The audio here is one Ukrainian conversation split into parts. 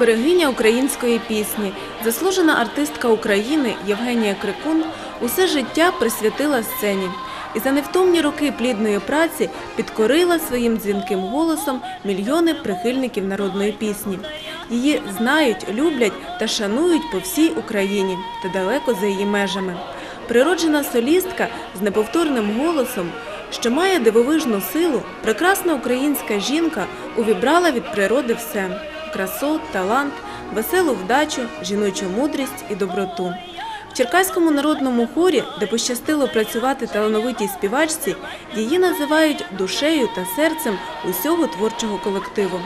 Берегиня української пісні, заслужена артистка України Євгенія Крикун усе життя присвятила сцені і за невтомні роки плідної праці підкорила своїм дзвінким голосом мільйони прихильників народної пісні. Її знають, люблять та шанують по всій Україні та далеко за її межами. Природжена солістка з неповторним голосом, що має дивовижну силу, прекрасна українська жінка увібрала від природи все красу, талант, веселу вдачу, жіночу мудрість і доброту. В Черкаському народному хорі, де пощастило працювати талановитій співачці, її називають душею та серцем усього творчого колективу.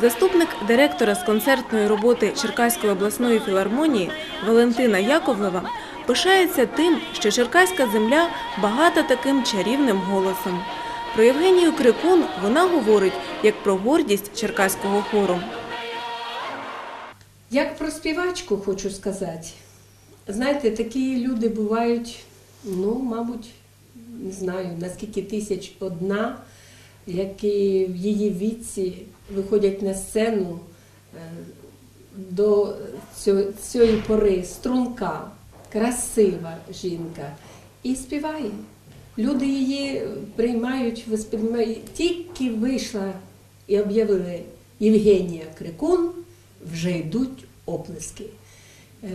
Заступник директора з концертної роботи Черкаської обласної філармонії Валентина Яковлева пишається тим, що черкаська земля багата таким чарівним голосом. Про Євгенію Крикун вона говорить як про гордість черкаського хору. Як про співачку хочу сказати. Знаєте, такі люди бувають, ну, мабуть, не знаю, наскільки тисяч одна, які в її віці виходять на сцену е, до цієї пори струнка, красива жінка і співає. Люди її приймають, восприймають. Тільки вийшла і об'явили Євгенія Крикун, вже йдуть оплески. Е,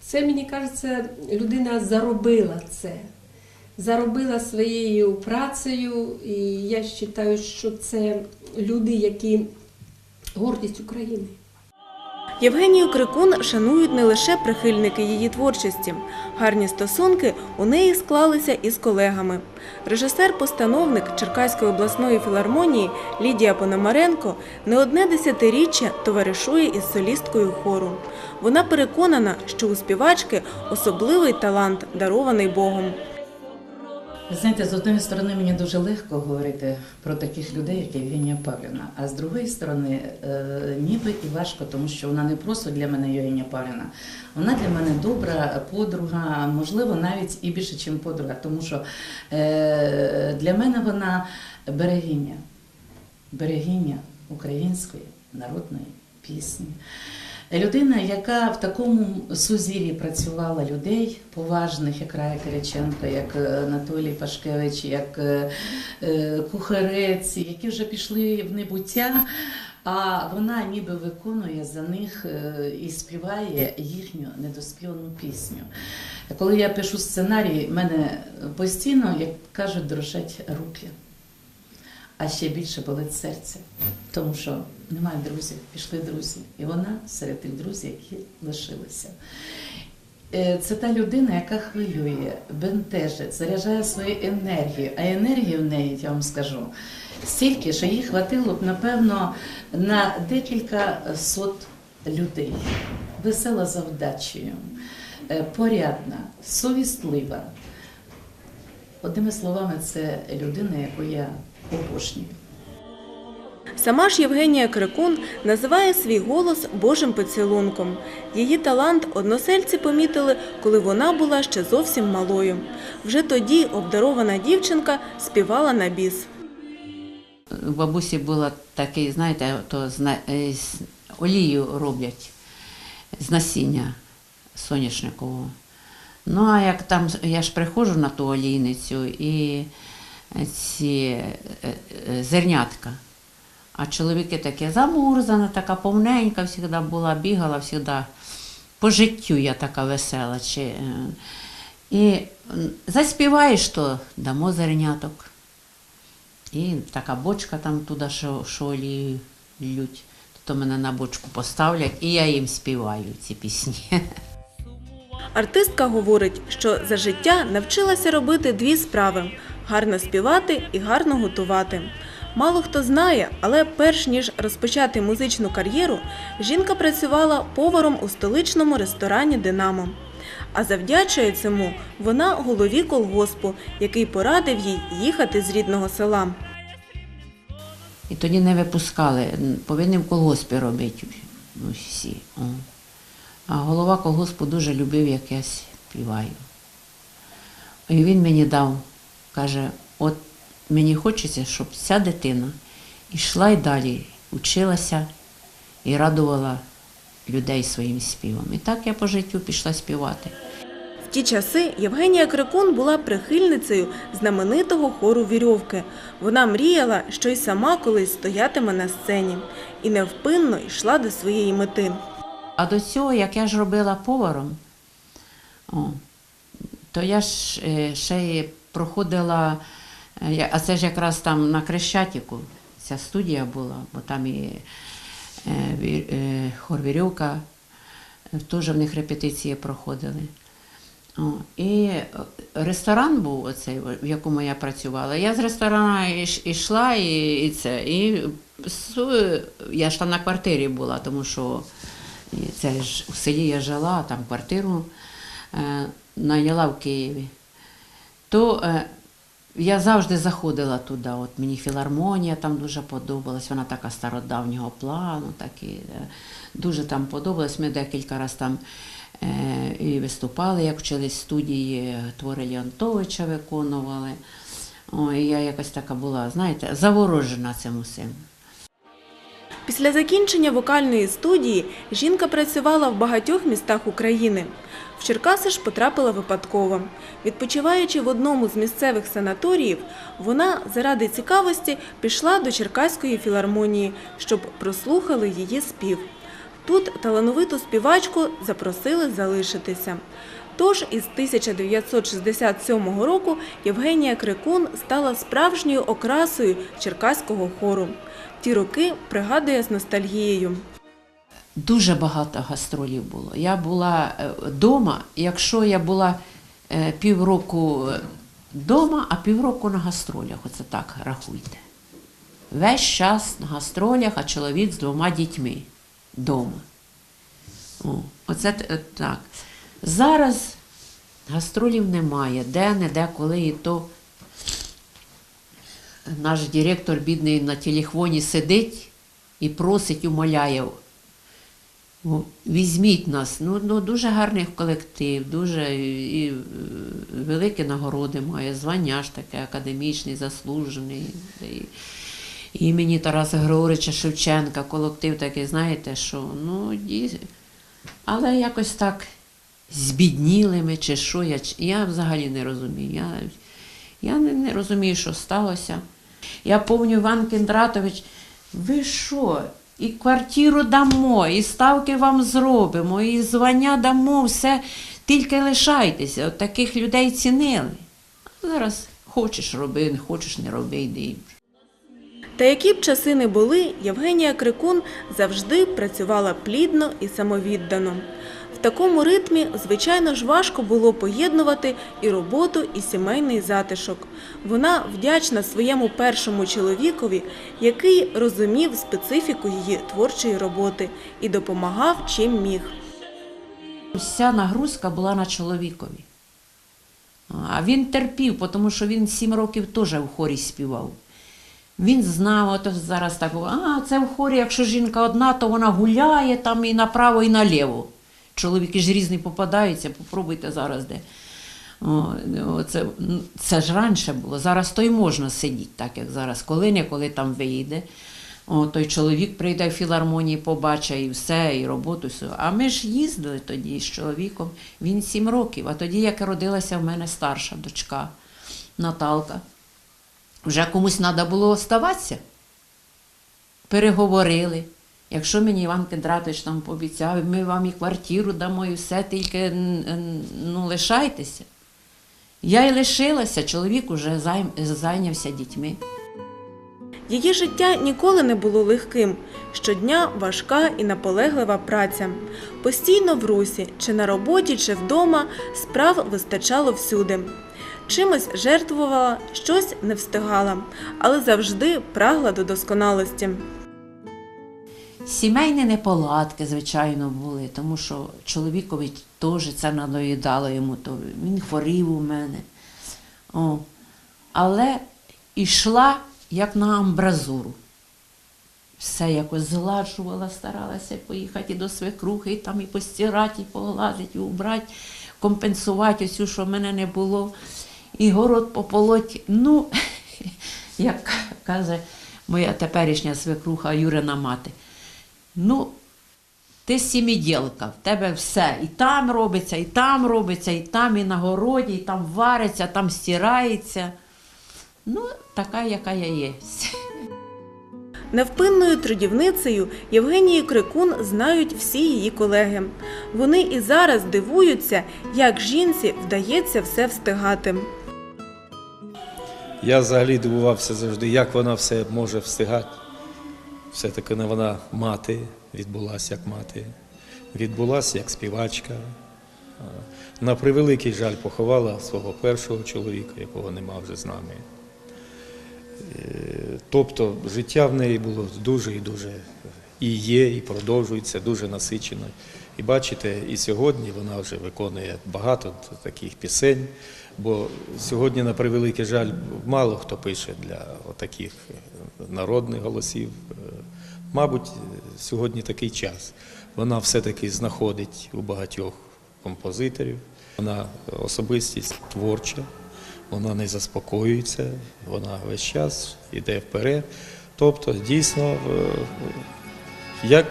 Це, мені кажеться, людина заробила це, заробила своєю працею, і я вважаю, що це люди, які гордість України. Євгенію Крикун шанують не лише прихильники її творчості. Гарні стосунки у неї склалися із колегами. Режисер-постановник Черкаської обласної філармонії Лідія Пономаренко не одне десятиріччя товаришує із солісткою хору. Вона переконана, що у співачки особливий талант, дарований Богом. Ви знаєте, з однієї сторони мені дуже легко говорити про таких людей, як Євгенія Павлівна, а з другої сторони, е, ніби і важко, тому що вона не просто для мене Євгенія Павлівна, вона для мене добра подруга, можливо, навіть і більше, ніж подруга, тому що е, для мене вона берегиня, берегиня української народної пісні. Людина, яка в такому сузір'ї працювала людей поважних, як Рая Кириченко, як е, Анатолій Пашкевич, як е, е, Кухарець, які вже пішли в небуття, а вона ніби виконує за них і співає їхню недоспівану пісню. Коли я пишу сценарій, мене постійно, як кажуть, дрожать руки. А ще більше болить серце, тому що немає друзів, пішли друзі. І вона серед тих друзів, які лишилися. Е, Це та людина, яка хвилює, бентежить, заряджає свою енергію. А енергії в неї, я вам скажу, стільки, що їй хватило б, напевно, на декілька сот людей. Весела за вдачею, е, порядна, совістлива. Одними словами, це людина, яку я обожнюю. Сама ж Євгенія Крикун називає свій голос Божим поцілунком. Її талант односельці помітили, коли вона була ще зовсім малою. Вже тоді обдарована дівчинка співала на біс. У бабусі було такий, знаєте, то е, з олію роблять з насіння соняшникового. Ну, а як там я ж приходжу на ту олійницю і ці е, е, зернятка. А чоловіки таке замурзана, така повненька завжди була, бігала завжди. По життю я така весела. Чи, е, і заспіваєш, то дамо зерняток. І така бочка там туди, що, що олію лють. То мене на бочку поставлять, і я їм співаю ці пісні. Артистка говорить, що за життя навчилася робити дві справи: гарно співати і гарно готувати. Мало хто знає, але перш ніж розпочати музичну кар'єру, жінка працювала поваром у столичному ресторані Динамо. А завдячує цьому вона голові колгоспу, який порадив їй їхати з рідного села. І тоді не випускали, повинні в колгоспі робити всі. А голова колгоспу дуже любив, як я співаю. І він мені дав, каже, от мені хочеться, щоб ця дитина йшла й далі, училася і радувала людей своїм співом. І так я по життю пішла співати. В ті часи Євгенія Крикун була прихильницею знаменитого хору Вірьовки. Вона мріяла, що й сама колись стоятиме на сцені і невпинно йшла до своєї мети. А до цього, як я ж робила поваром, о, то я ж е, ще проходила, а це ж якраз там на Крещатіку ця студія була, бо там і е, е, хор Вірьовка, е, теж в них репетиції проходили. О, і е, ресторан був оцей, в якому я працювала. Я з ресторану ішла і, і це. І я ж там на квартирі була, тому що це ж у селі я жила, там квартиру е, найняла в Києві. То е, я завжди заходила туди. От мені філармонія там дуже подобалась, вона така стародавнього плану, такі, е, дуже там подобалась. Ми декілька разів там е, і виступали, як вчились студії, твори Леонтовича виконували. О, і я якась така була, знаєте, заворожена цим усім. Після закінчення вокальної студії жінка працювала в багатьох містах України. Черкаси ж потрапила випадково. Відпочиваючи в одному з місцевих санаторіїв, вона заради цікавості пішла до Черкаської філармонії, щоб прослухали її спів. Тут талановиту співачку запросили залишитися. Тож із 1967 року Євгенія Крикун стала справжньою окрасою черкаського хору. Ті роки пригадує з ностальгією. Дуже багато гастролів було. Я була вдома, якщо я була е, півроку вдома, а півроку на гастролях, оце так рахуйте. Весь час на гастролях, а чоловік з двома дітьми вдома. О, оце так. Зараз гастролів немає. Де, не де, коли і то наш директор, бідний, на телефоні сидить і просить, умоляє. О, Візьміть нас. Ну, ну, дуже гарний колектив, дуже і, е, великі нагороди має, звання ж таке, академічний, заслужений. І, імені Тараса Григорича Шевченка, колектив такий, знаєте, що ну, дійсно. Але якось так збідніли ми чи що, я, я взагалі не розумію. Я, я не, не розумію, що сталося. Я пам'ятаю, Іван Кіндратович, ви що? І квартиру дамо, і ставки вам зробимо, і звання дамо, все, тільки лишайтеся. От таких людей цінили. Зараз хочеш роби, не хочеш не роби, йди. Та які б часи не були, Євгенія Крикун завжди працювала плідно і самовіддано. Такому ритмі, звичайно ж, важко було поєднувати і роботу, і сімейний затишок. Вона вдячна своєму першому чоловікові, який розумів специфіку її творчої роботи і допомагав чим міг. Вся нагрузка була на чоловікові. А він терпів, тому що він сім років теж в хорі співав. Він знав, от зараз так, а це в хорі, якщо жінка одна, то вона гуляє там і направо, і наліво. Чоловіки ж різні попадаються, попробуйте зараз де. Це, це ж раніше було. Зараз то й можна сидіти, так як зараз. Коли коли там вийде. О, той чоловік прийде в філармонії, побачить і все, і роботу. Все. А ми ж їздили тоді з чоловіком. Він сім років. А тоді, як родилася в мене старша дочка Наталка, вже комусь треба було оставатися. Переговорили. Якщо мені Іван Кендратович там пообіцяв, ми вам і квартиру дамо, і все, тільки ну, лишайтеся. Я й лишилася, чоловік уже зайнявся дітьми. Її життя ніколи не було легким. Щодня важка і наполеглива праця. Постійно в русі, чи на роботі, чи вдома, справ вистачало всюди. Чимось жертвувала, щось не встигала, але завжди прагла до досконалості. Сімейні неполадки, звичайно, були, тому що чоловікові теж це надоїдало йому, то він хворів у мене. О. Але йшла як на амбразуру. Все якось згладжувала, старалася поїхати до свекрухи, і там і постирати, і погладити, і убрати, компенсувати усю, що в мене не було, і город пополоть. Ну, як каже моя теперішня свекруха Юрина мати. Ну, Ти сіміділка, в тебе все. І там робиться, і там робиться, і там, і на городі, і там вариться, там стирається. Ну, така, яка я є. Невпинною трудівницею Євгенії Крикун знають всі її колеги. Вони і зараз дивуються, як жінці вдається все встигати. Я взагалі дивувався завжди, як вона все може встигати. Все-таки вона мати, відбулася як мати, відбулася як співачка. На превеликий жаль поховала свого першого чоловіка, якого нема вже з нами. Е, Тобто життя в неї було дуже і дуже і є, і продовжується дуже насичено. І бачите, і сьогодні вона вже виконує багато таких пісень, бо сьогодні, на превеликий жаль, мало хто пише для таких народних голосів. Мабуть, сьогодні такий час. Вона все-таки знаходить у багатьох композиторів. Вона особистість творча, вона не заспокоюється, вона весь час йде вперед. Тобто, дійсно, е, як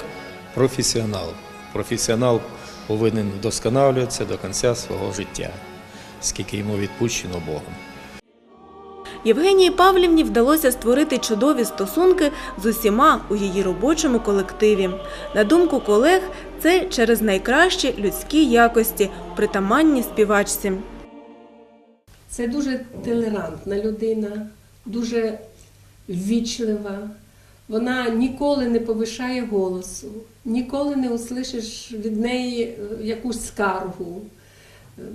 професіонал. Професіонал повинен вдосконалюватися до кінця свого життя, скільки йому відпущено Богом. Євгенії Павлівні вдалося створити чудові стосунки з усіма у її робочому колективі. На думку колег, це через найкращі людські якості, притаманні співачці. Це дуже толерантна людина, дуже ввічлива. Вона ніколи не повишає голосу, ніколи не услышиш від неї е, якусь скаргу.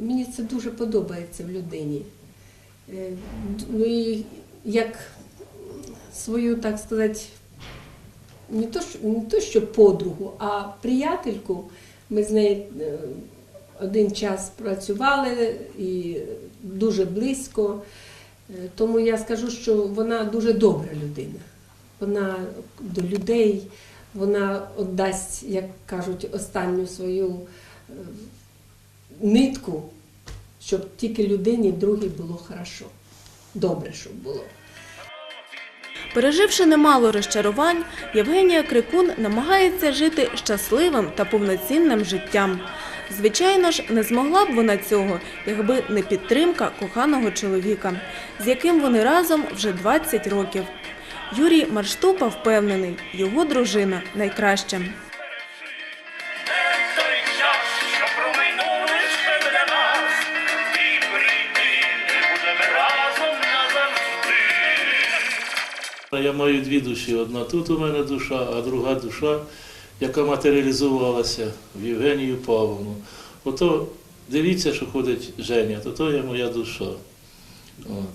Мені це дуже подобається в людині. Е, д- І як свою, так сказати, не то, що, не то що подругу, а приятельку. Ми з нею е, один час працювали і дуже близько. Е, Тому я скажу, що вона дуже добра людина. Вона до людей, вона віддасть, як кажуть, останню свою нитку, щоб тільки людині другій було хорошо. Добре, щоб було. Переживши немало розчарувань, Євгенія Крикун намагається жити щасливим та повноцінним життям. Звичайно ж, не змогла б вона цього, якби не підтримка коханого чоловіка, з яким вони разом вже 20 років. Юрій Марштупа впевнений, його дружина найкраща. Я маю дві душі. Одна тут у мене душа, а друга душа, яка матеріалізувалася в Євгенію Павловну. Ото дивіться, що ходить Женя, то то є моя душа. От.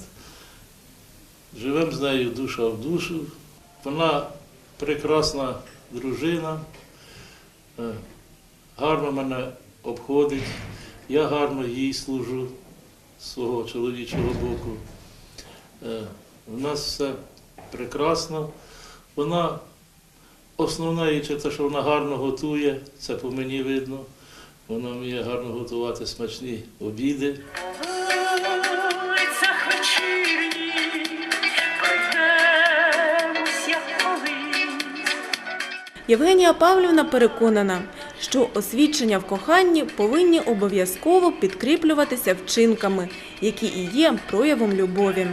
Живемо з нею душа в душу. Вона прекрасна дружина, е, гарно мене обходить, я гарно їй служу з свого чоловічого боку. Е, У нас все прекрасно. Вона основна її це що вона гарно готує, це по мені видно. Вона вміє гарно готувати смачні обіди. Євгенія Павлівна переконана, що освідчення в коханні повинні обов'язково підкріплюватися вчинками, які і є проявом любові.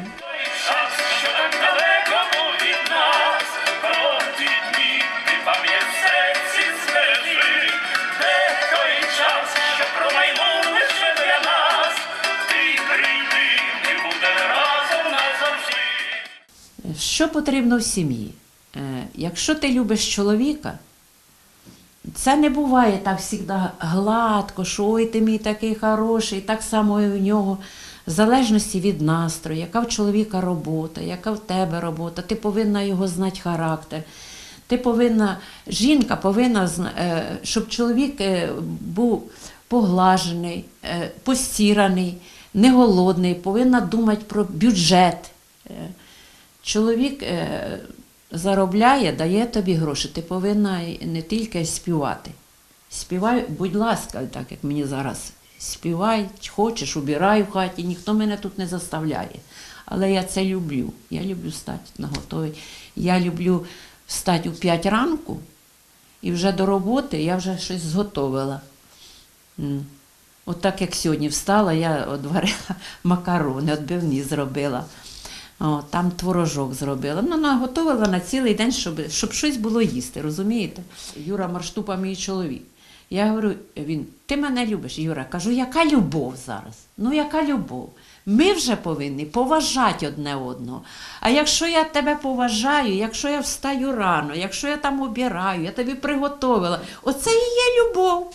Що потрібно в сім'ї? Е, Якщо ти любиш чоловіка, це не буває так завжди гладко, що ой, ти мій такий хороший, так само і в нього. В залежності від настрою, яка в чоловіка робота, яка в тебе робота, ти повинна його знати характер. Ти повинна, жінка повинна, е, щоб чоловік е, був поглажений, постіраний, не голодний, повинна думати про бюджет. Чоловік е, заробляє, дає тобі гроші. Ти повинна не тільки співати. Співай, будь ласка, так як мені зараз. Співай, хочеш, убирай в хаті, ніхто мене тут не заставляє. Але я це люблю. Я люблю стати на готові. Я люблю встати у 5 ранку І вже до роботи я вже щось зготовила. От так як сьогодні встала, я от варила макарони, відбивні зробила. О, там творожок зробила. Ну, наготовила на цілий день, щоб, щоб щось було їсти, розумієте? Юра Марштупа, мій чоловік. Я говорю, він, ти мене любиш, Юра. Кажу, яка любов зараз? Ну, яка любов? Ми вже повинні поважати одне одного. А якщо я тебе поважаю, якщо я встаю рано, якщо я там обіраю, я тобі приготовила, оце і є любов.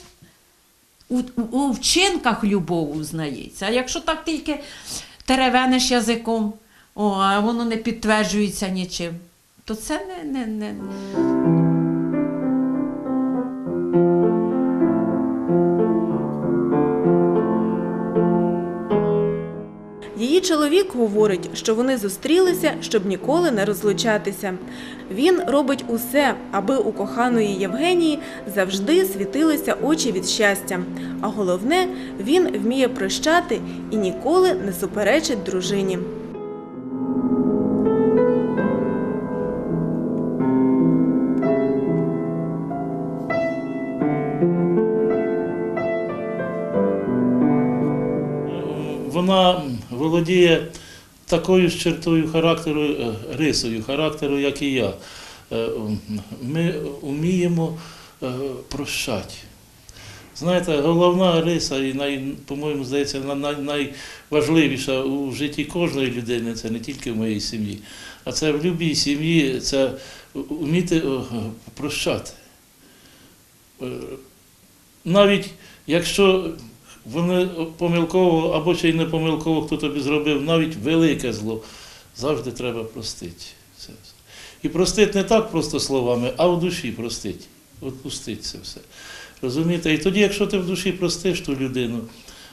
У, у, у вчинках любов узнається. А якщо так тільки теревениш язиком, о, а воно не підтверджується нічим, то це не. не, не. Її чоловік говорить, що вони зустрілися, щоб ніколи не розлучатися. Він робить усе, аби у коханої Євгенії завжди світилися очі від щастя. А головне, він вміє прощати і ніколи не суперечить дружині. Володіє такою ж чертою характеру, е, рисою характеру, як і я. Е, Ми вміємо е, прощати. Знаєте, головна риса, і най, по-моєму, здається, най, найважливіша у житті кожної людини, це не тільки в моїй сім'ї, а це в будь-якій сім'ї, це вміти прощати. Навіть якщо вони помилково або чи й не помилково хто тобі зробив навіть велике зло, завжди треба простити. І простити не так просто словами, а в душі простити. Отпустити це все. Розумієте? І тоді, якщо ти в душі простиш ту людину,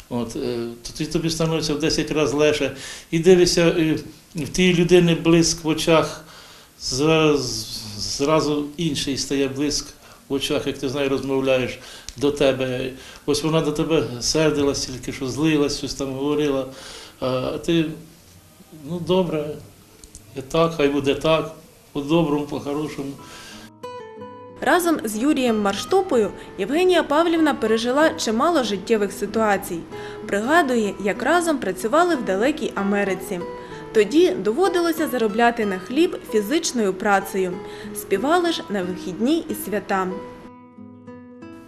от, е, то тобі становиться в 10 разів легше. І дивишся, е, в тій людини блиск в очах, зразу інший стає блиск в очах, як ти знаєш, розмовляєш до тебе. Ось вона до тебе сердилась, тільки що злилась, щось там говорила. А ти, ну добре, і так, хай буде так, по-доброму, по-хорошому. Разом з Юрієм Марштопою Євгенія Павлівна пережила чимало життєвих ситуацій. Пригадує, як разом працювали в далекій Америці. Тоді доводилося заробляти на хліб фізичною працею. Співали ж на вихідні і свята.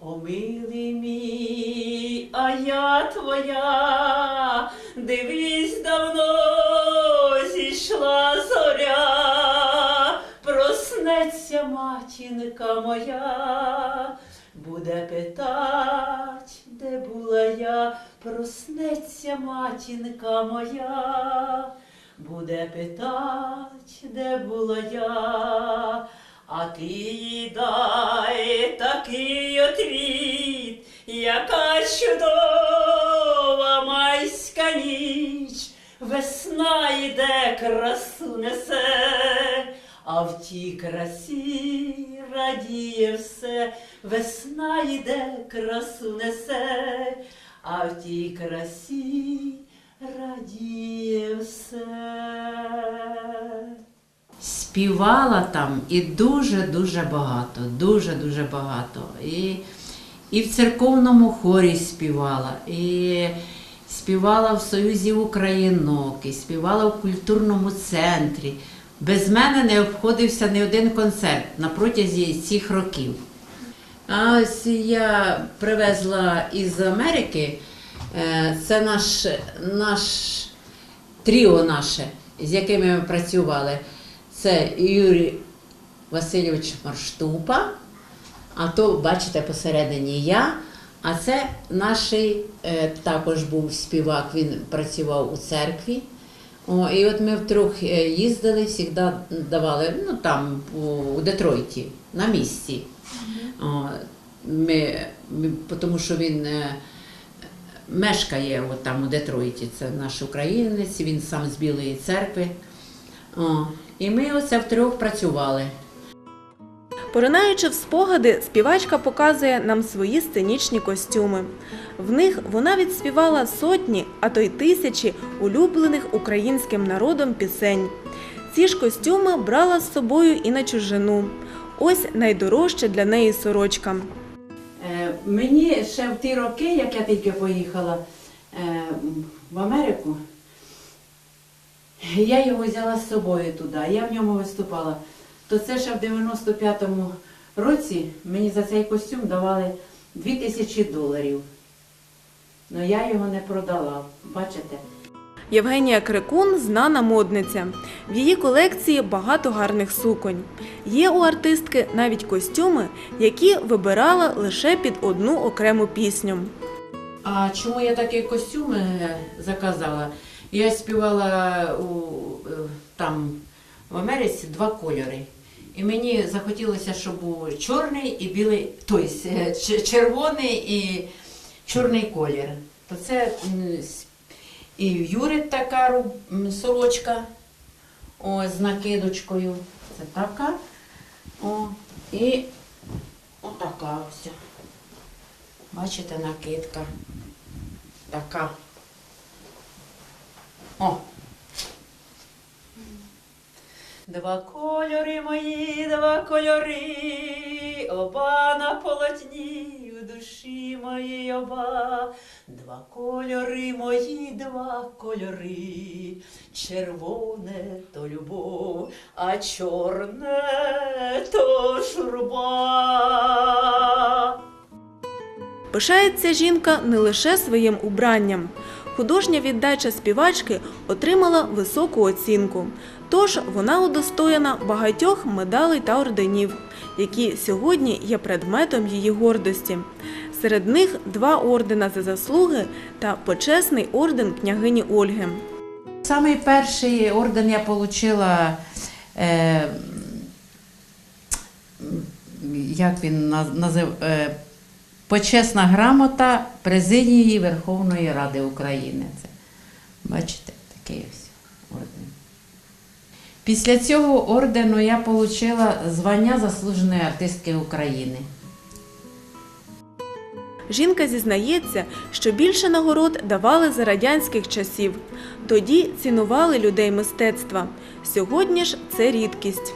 О, милий мій, а я твоя, дивись, давно зійшла зоря, проснеться матінка моя, буде питать, де була я, проснеться матінка моя, буде питать, де була я. А ти їй дай такий отвіт, яка чудова майська ніч, весна йде, красу несе, а в тій красі радіє все, весна йде, красу несе, а в тій красі радіє все. Співала там і дуже-дуже багато, дуже-дуже багато. І, і в церковному хорі співала, і співала в Союзі Українок, і співала в культурному центрі. Без мене не обходився ні один концерт на протязі цих років. А ось я привезла із Америки, е, це наш, наш тріо наше, з якими ми працювали. Це Юрій Васильович Марштупа, а то, бачите, посередині я. А це наш е, також був співак, він працював у церкві. О, і от ми втрьох е, їздили, завжди давали, ну там у, Детройті, на місці. О, ми, ми, тому що він е, мешкає от там у Детройті, це наш українець, він сам з Білої церкви. О, і ми оце втрьох працювали. Поринаючи в спогади, співачка показує нам свої сценічні костюми. В них вона відспівала сотні, а то й тисячі улюблених українським народом пісень. Ці ж костюми брала з собою і на чужину. Ось найдорожча для неї сорочка. Е, Мені ще в ті роки, як я тільки поїхала е, в Америку, я його взяла з собою туди, я в ньому виступала. То це ще в 95-му році мені за цей костюм давали 2000 доларів. Ну я його не продала, бачите? Євгенія Крикун знана модниця. В її колекції багато гарних суконь. Є у артистки навіть костюми, які вибирала лише під одну окрему пісню. А чому я такий костюм е, заказала? Я співала у, е, там в Америці два кольори. І мені захотілося, щоб був чорний і білий, тобто червоний і чорний колір. То це і в Юри така сорочка о, з накидочкою. Це така. О, і отака ось. Бачите, накидка. Така. О. Два кольори мої, два кольори, оба на полотні, у душі моїй оба. Два кольори мої, два кольори, червоне то любов, а чорне то журба. Пишається жінка не лише своїм убранням. Художня віддача співачки отримала високу оцінку. Тож вона удостоєна багатьох медалей та орденів, які сьогодні є предметом її гордості. Серед них два ордена за заслуги та почесний орден княгині Ольги. Самий перший орден я отримала, е, як він наз- назив, е, почесна грамота президії Верховної Ради України. Це, бачите, такий ось орден. Після цього ордену я отримала звання заслуженої артистки України. Жінка зізнається, що більше нагород давали за радянських часів. Тоді цінували людей мистецтва. Сьогодні ж це рідкість.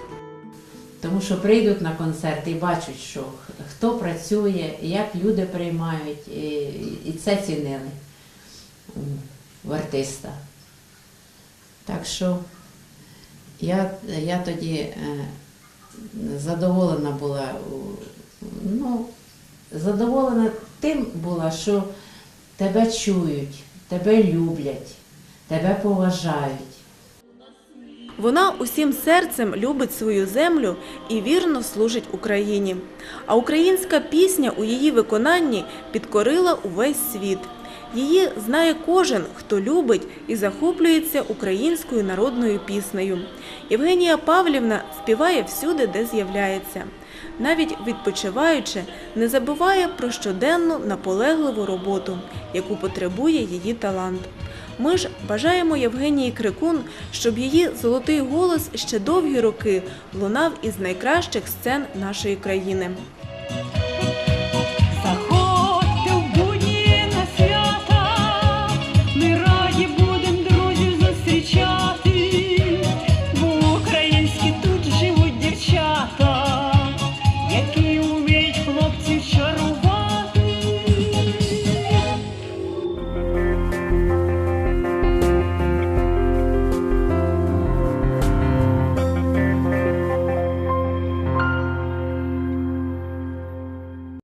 Тому що прийдуть на концерт і бачать, що хто працює, як люди приймають, і, це цінили в артиста. Так що я, я тоді е, задоволена була, ну, задоволена тим була, що тебе чують, тебе люблять, тебе поважають. Вона усім серцем любить свою землю і вірно служить Україні. А українська пісня у її виконанні підкорила увесь світ. Її знає кожен, хто любить і захоплюється українською народною піснею. Євгенія Павлівна співає всюди, де з'являється. Навіть відпочиваючи, не забуває про щоденну наполегливу роботу, яку потребує її талант. Ми ж бажаємо Євгенії Крикун, щоб її золотий голос ще довгі роки лунав із найкращих сцен нашої країни.